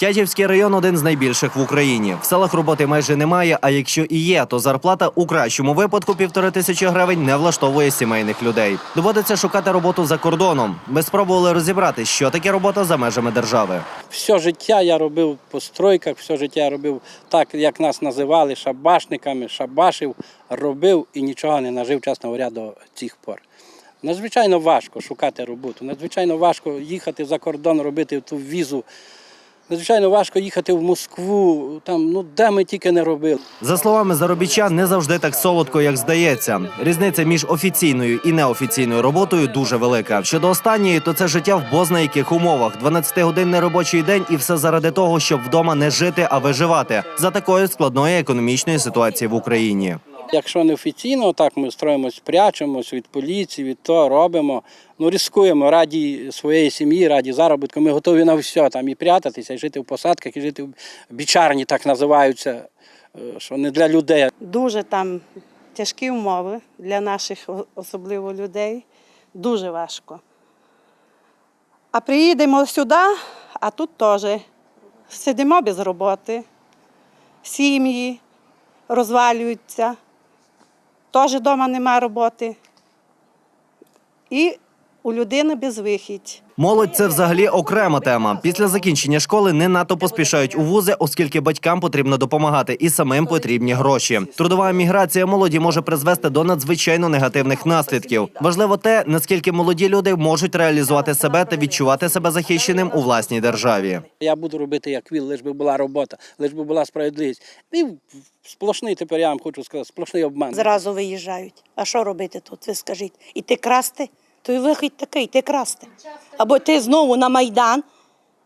Тячівський район один з найбільших в Україні. В селах роботи майже немає. А якщо і є, то зарплата у кращому випадку півтори тисячі гривень не влаштовує сімейних людей. Доводиться шукати роботу за кордоном. Ми спробували розібрати, що таке робота за межами держави. Все життя я робив по стройках, все життя я робив так, як нас називали, шабашниками, шабашив, робив і нічого не нажив, чесно говоря, до цих пор. Надзвичайно важко шукати роботу, надзвичайно важко їхати за кордон, робити ту візу. Надзвичайно важко їхати в Москву, там, ну де ми тільки не робили. За словами заробітчан, не завжди так солодко, як здається. Різниця між офіційною і неофіційною роботою дуже велика. Щодо останньої, то це життя в бозна яких умовах. 12-годинний робочий день, і все заради того, щоб вдома не жити, а виживати за такої складної економічної ситуації в Україні. Якщо не офіційно, так ми строїмось, прячемось від поліції, від того робимо. Ну, ризикуємо раді своєї сім'ї, раді заробітку. Ми готові на все там і прятатися, і жити в посадках, і жити в бічарні, так називаються, е, що не для людей. Дуже там тяжкі умови для наших особливо людей. Дуже важко. А приїдемо сюди, а тут теж сидимо без роботи, сім'ї розвалюються, теж вдома немає роботи. І у людини безвихідь. Молодь це взагалі окрема тема. Після закінчення школи не надто поспішають у вузи, оскільки батькам потрібно допомагати і самим потрібні гроші. Трудова міграція молоді може призвести до надзвичайно негативних наслідків. Важливо те, наскільки молоді люди можуть реалізувати себе та відчувати себе захищеним у власній державі. Я буду робити як віл, лиш би була робота, лиш би була справедливість. І сплошний тепер я вам хочу сказати, сплошний обман. Зразу виїжджають. А що робити тут? Ви скажіть, іти красти? То й вихід такий, йти красти. Або ти знову на Майдан,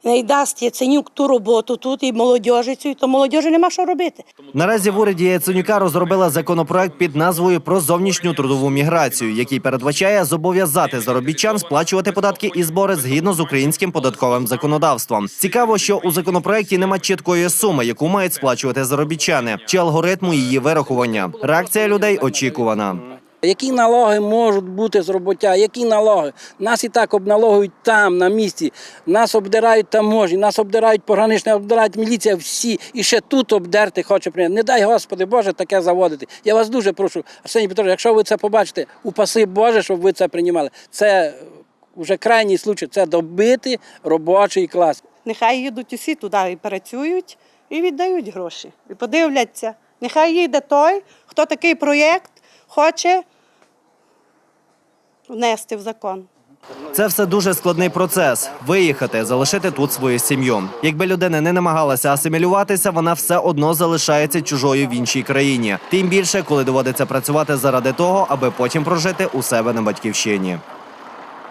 не дасть Яценюк ту роботу тут і молодіжі цю, то молодіжі нема що робити. Наразі в уряді Яценюка розробила законопроект під назвою про зовнішню трудову міграцію, який передбачає зобов'язати заробітчан сплачувати податки і збори згідно з українським податковим законодавством. Цікаво, що у законопроекті нема чіткої суми, яку мають сплачувати заробітчани, чи алгоритму її вирахування. Реакція людей очікувана. Які налоги можуть бути з роботя? Які налоги? Нас і так обналогують там, на місці. Нас обдирають таможні, нас обдирають пограничні, обдирають міліція, всі. І ще тут обдерти хоче прийняти. Не дай Господи Боже таке заводити. Я вас дуже прошу, Арсеній Петрович, якщо ви це побачите, упаси Боже, щоб ви це приймали. Це вже крайній случай, це добити робочий клас. Нехай їдуть усі туди і працюють, і віддають гроші. І подивляться. Нехай їде той, хто такий проєкт хоче внести в закон. Це все дуже складний процес. Виїхати, залишити тут свою сім'ю. Якби людина не намагалася асимілюватися, вона все одно залишається чужою в іншій країні. Тим більше, коли доводиться працювати заради того, аби потім прожити у себе на батьківщині.